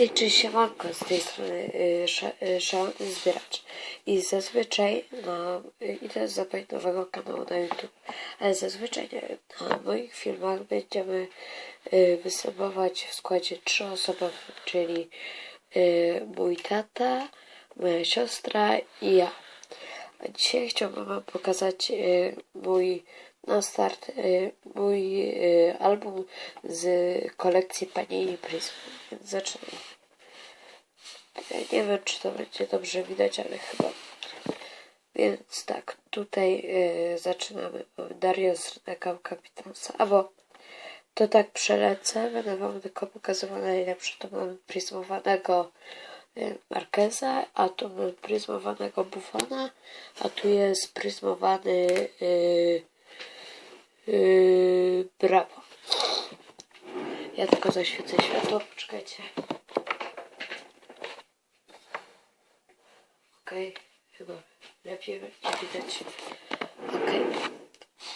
Hej, cześć, siemanko, z tej strony y, y, Szalony Zbieracz i zazwyczaj na, y, idę zapowiedź nowego kanału na YouTube, ale zazwyczaj na moich filmach będziemy y, występować w składzie trzyosobowym, czyli y, mój tata, moja siostra i ja. A dzisiaj chciałbym wam pokazać y, mój na start y, mój y, album z kolekcji Panini Prism. Więc zaczynamy. Ja nie wiem, czy to będzie dobrze widać, ale chyba. Więc tak, tutaj y, zaczynamy. Dario Srneka Kapitansa. Albo to tak przelecę, będę wam tylko pokazywał najlepsze. To mamy prismowanego Marqueza, a tu mamy pryzmowanego Buffona, a tu jest pryzmowany y, Yy, brawo. Ja tylko zaświecę światło, poczekajcie. Okej, okay. chyba lepiej będzie widać. Okej, okay.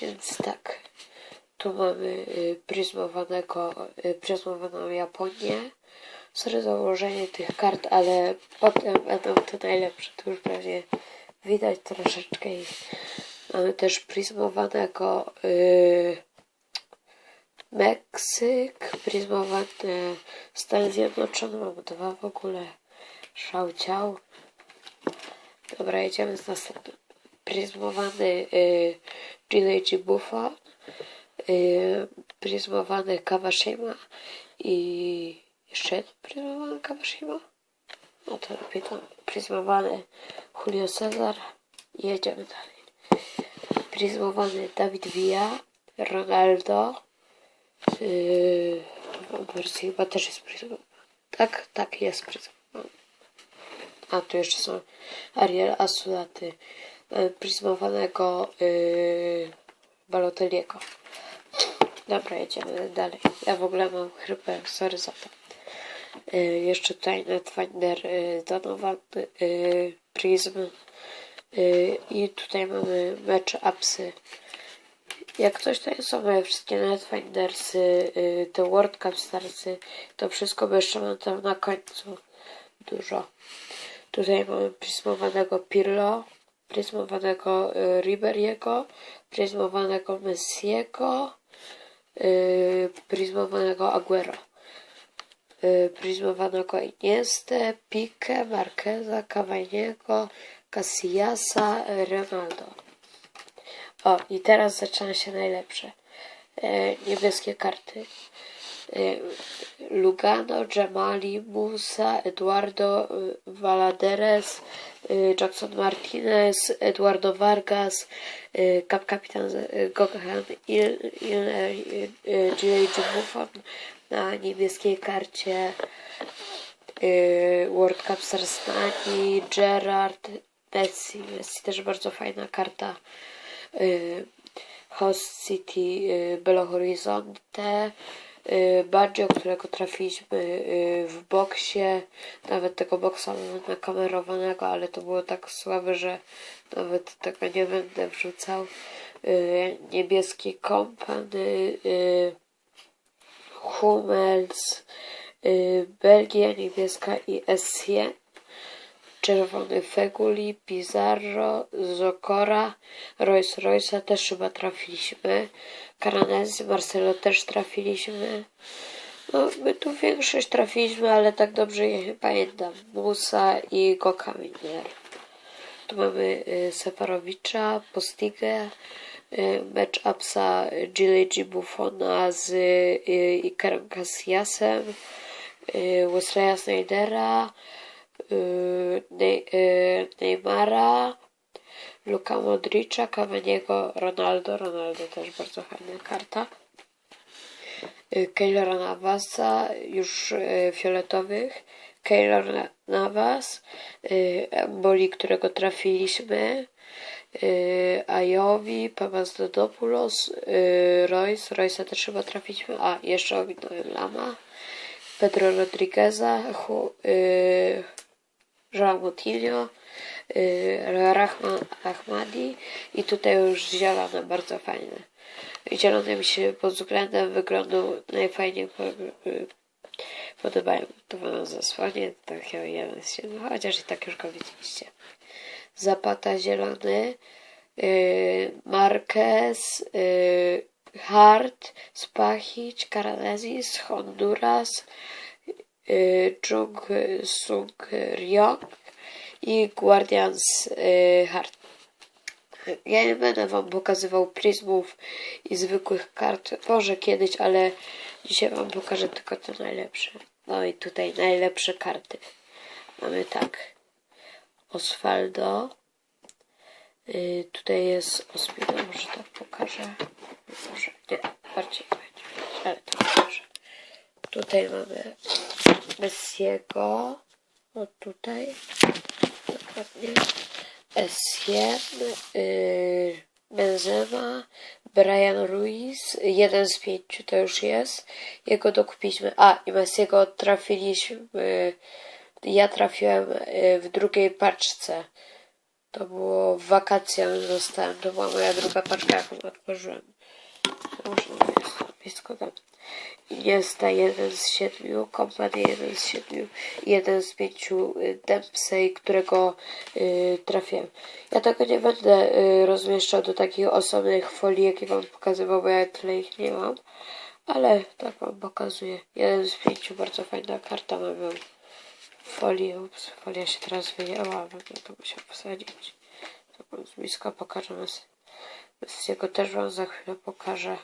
więc tak. Tu mamy y, pryzmowanego, y, pryzmowaną Japonię. Sorry za ułożenie tych kart, ale potem będą te najlepsze. Tu już pewnie widać troszeczkę ich. Mamy też prizmowanego yy, Meksyk, prizmowany Stany Zjednoczone. Mamy dwa w ogóle. Szałciał. Dobra, jedziemy z następnym. Prizmowany yy, GLG Buffon. Yy, prizmowany Kawashima i jeszcze jeden prizmowany Kawashima. No to lepiej to prizmowany Julio Cezar. Jedziemy dalej prizmowany Dawid Villa, Ronaldo. Yy, chyba też jest prizmowany. Tak, tak, jest prizmowany. A tu jeszcze są Ariel Asulaty, yy, prizmowanego yy, Balotelliego. Dobra, jedziemy dalej. Ja w ogóle mam chrypę, sorry za to. Yy, jeszcze tutaj Netfinder yy, Donovan yy, Prism I tutaj mamy mecz upsy. Jak coś to są moje wszystkie Netfindersy, y, te World Cup Starsy, to wszystko by jeszcze tam na końcu dużo. Tutaj mamy prismowanego Pirlo, prismowanego y, Riberiego, prismowanego Messiego, prismowanego Aguero, prismowanego Iniestę, Pique, Marqueza, Cavaniego, Casillasa, Ronaldo. O, i teraz zaczyna się najlepsze. E, niebieskie karty. E, Lugano, Jamali, Musa, Eduardo e, Valaderes, e, Jackson Martinez, Eduardo Vargas, kap kapitan e, Il, Il, Il, Buffon na niebieskiej karcie World Cup Sarsnani, Gerard, Messi. Messi też bardzo fajna karta. Y, Host City y, Belo Horizonte. Y, Baggio, którego trafiliśmy w boksie. Nawet tego boksa mamy nakamerowanego, ale to było tak słabe, że nawet tego nie będę wrzucał. Niebieski kompany. Hummels. Belgia niebieska i Essien czerwony Feguli, Pizarro, Zokora, Royce Royce'a też chyba trafiliśmy. Karanezy, Marcelo też trafiliśmy. No, my tu większość trafiliśmy, ale tak dobrze je nie pamiętam. Musa i Gokaminer. Tu mamy y, Separowicza, Postigę, y, match upsa Gilegi Buffona z y, Ikerem Casillasem, Wesleya Snydera, Neymara, Luka Modricza, Cavaniego, Ronaldo. Ronaldo też bardzo fajna karta. Keylora Navasa, już fioletowych. Keylor Navas, Boli, którego trafiliśmy. Ajowi, Papazodopoulos, Royce, Royce'a też chyba trafiliśmy. A, jeszcze ominąłem Lama. Pedro Rodrigueza, João Moutinho, y, Rahman Ahmadi i tutaj już zielone, bardzo fajne. Zielone mi się pod względem wyglądu najfajniej podobają. To wam zasłonię, tak ja jeden z siedmiu, chociaż i tak już go widzieliście. Zapata zielony, yy, Marquez, Hart, Spahić, Karanezis, Honduras, Chung Sung Ryong i Guardians yy, Hart. Ja nie będę wam pokazywał prizmów i zwykłych kart. Może kiedyś, ale dzisiaj wam pokażę tylko te najlepsze. No i tutaj najlepsze karty. Mamy tak. Osvaldo. Yy, tutaj jest Ospino, może tak pokażę. Może nie, bardziej będzie, ale to pokażę. Tutaj mamy Messiego. O tutaj. Dokładnie. Essien, yy, Benzema, Brian Ruiz, jeden z pięciu to już jest. Jego dokupiliśmy. A, i Messiego trafiliśmy. Ja trafiłem yy, w drugiej paczce. To było w wakacje dostałem. To była moja druga paczka, jaką otworzyłem. Można jest blisko tam. Iniesta jeden z siedmiu, Kompany jeden z siedmiu, jeden z pięciu y, Dempsey, którego y, trafiłem. Ja tego nie będę y, rozmieszczał do takich osobnych folii, jakie wam pokazywał, bo ja tyle ich nie mam. Ale tak wam pokazuję. Jeden z pięciu, bardzo fajna karta mamy. Folię, ups, folia się teraz wyjęła, będę to musiał posadzić. To z bliska pokażę. Z jego też wam za chwilę pokażę.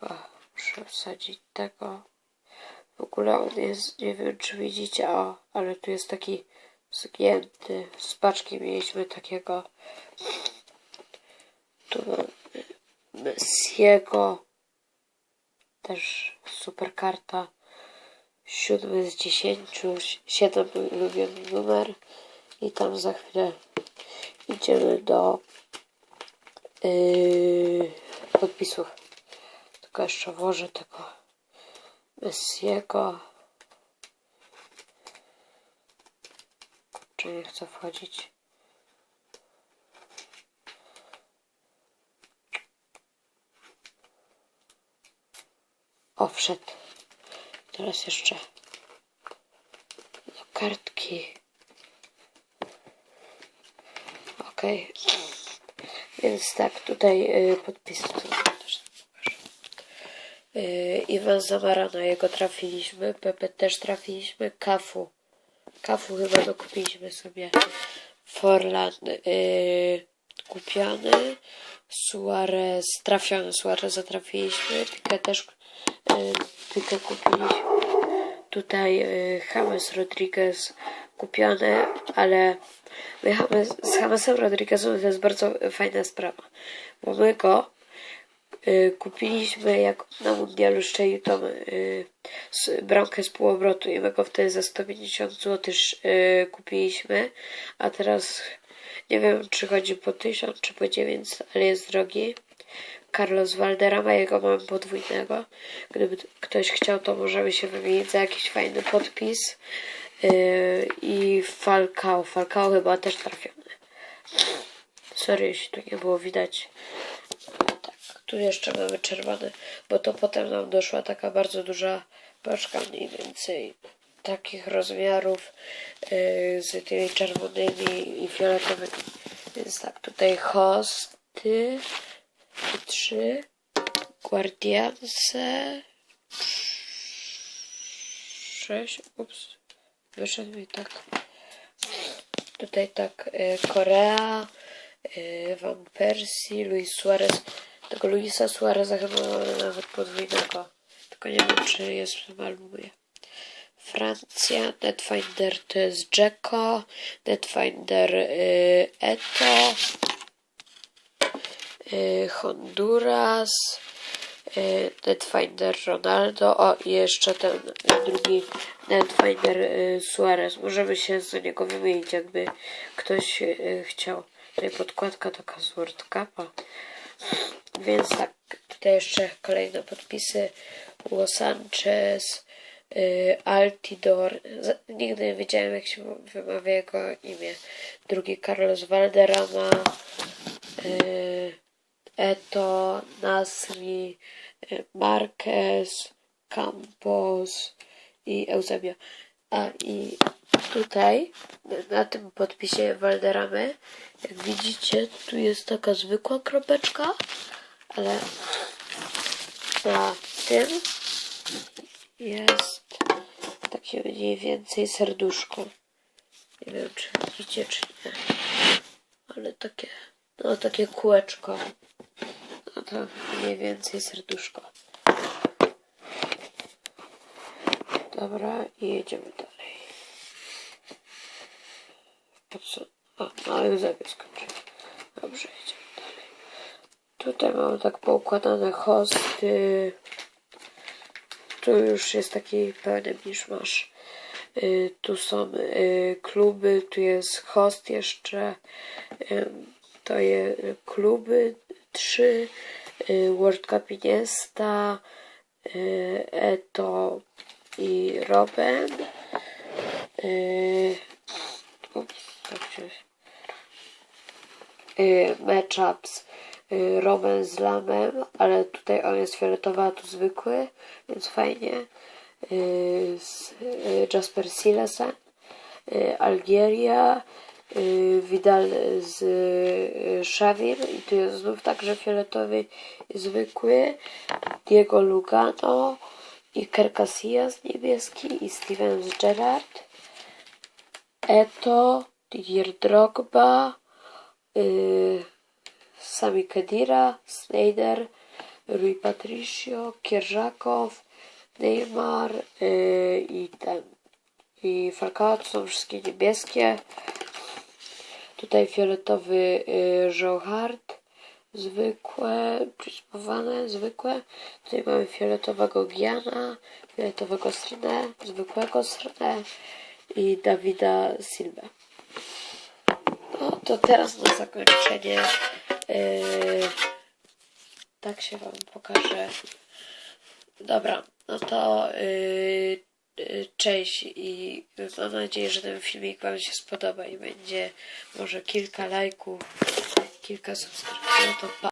Chyba muszę wsadzić tego. W ogóle on jest, nie wiem czy widzicie, o, ale tu jest taki zgięty. Z paczki mieliśmy takiego. Tu mamy Messiego. Też super karta. Siódmy z dziesięciu. Siedem ulubiony numer. I tam za chwilę idziemy do yy, podpisów. Tylko jeszcze włożę tego Messiego. Czy nie chcę wchodzić? O, wszedł. Teraz jeszcze do kartki. Okej. Więc tak, tutaj y, podpis. Iwan Zamarana, jego trafiliśmy. Pepe też trafiliśmy. Kafu. Kafu chyba dokupiliśmy sobie. Forlan yy, kupiony. Suarez trafiony. Suareza trafiliśmy. Pikę też yy, kupiliśmy. Tutaj yy, James Rodriguez kupiony, ale my James, z Jamesem Rodriguezem to jest bardzo fajna sprawa, bo my go kupiliśmy jak na mundialu szczelił tą y, z, bramkę z półobrotu i my go wtedy za 150 zł y, kupiliśmy, a teraz nie wiem czy chodzi po 1000 czy po 900, ale jest drogi. Carlos Valderrama, jego mam podwójnego. Gdyby ktoś chciał, to możemy się wymienić za jakiś fajny podpis. Yy, I Falcao. Falcao chyba też trafiony. Sorry, jeśli tu nie było widać. Tu jeszcze mamy czerwony, bo to potem nam doszła taka bardzo duża paczka, mniej więcej takich rozmiarów yy, z tymi czerwonymi i fioletowymi. Więc tak, tutaj hosty trzy, Guardianse sześć, ups, wyszedł mi tak. Tutaj tak y, Korea, y, Van Persie, Luis Suarez. Tego Luisa Suareza chyba nawet podwójnego. Tylko nie wiem, czy jest w albumie. Francja, Netfinder to jest Jacko, Netfinder y, Eto, y, Honduras, y, Netfinder Ronaldo, o i jeszcze ten drugi Netfinder y, Suarez. Możemy się z niego wymienić, jakby ktoś y, chciał. Tutaj podkładka taka z World Cupa. Więc tak, tutaj jeszcze kolejne podpisy. Los Sanchez, y, Altidor. Nigdy nie wiedziałem, jak się wymawia jego imię. Drugi Carlos Valderrama, y, Eto, Nasri, y, Marquez, Campos, i Eusebio. A i tutaj na tym podpisie Walderamy, jak widzicie, tu jest taka zwykła kropeczka, ale na tym jest takie mniej więcej serduszko. Nie wiem, czy widzicie, czy nie. Ale takie, no takie kółeczko. No to mniej więcej serduszko. Dobra, i jedziemy dalej. Po co? A, no już zapisz skończył. Dobrze, jedziemy dalej. Tutaj mamy tak poukładane hosty. Tu już jest taki pełny miszmasz. Y, tu są y, kluby, tu jest host jeszcze. Ym, to jest kluby trzy. Y, World Cup Iniesta, y, Eto i Robin. Y, ups, tak y, matchups y, Robin z Lamem, ale tutaj on jest fioletowy, a tu zwykły, więc fajnie. Y, z y, Jasper Silesen, Algieria, Vidal z y, Xavir i tu jest znów także fioletowy i zwykły. Diego Lugano, Iker Casillas niebieski i Steven Gerrard. Eto, Didier Drogba, y, Sami Kedira, Snyder, Rui Patricio, Kierżakow, Neymar y, i ten i Falcao to są wszystkie niebieskie. Tutaj fioletowy y, Joe Hart, zwykłe, prismowane, zwykłe. Tutaj mamy fioletowego Giana, fioletowego Srne, zwykłego Srne i Dawida Silva. No to teraz na zakończenie yy, tak się Wam pokażę. Dobra, no to yy, yy, cześć i mam nadzieję, że ten filmik Wam się spodoba i będzie może kilka lajków, kilka subskrypcji. No to pa.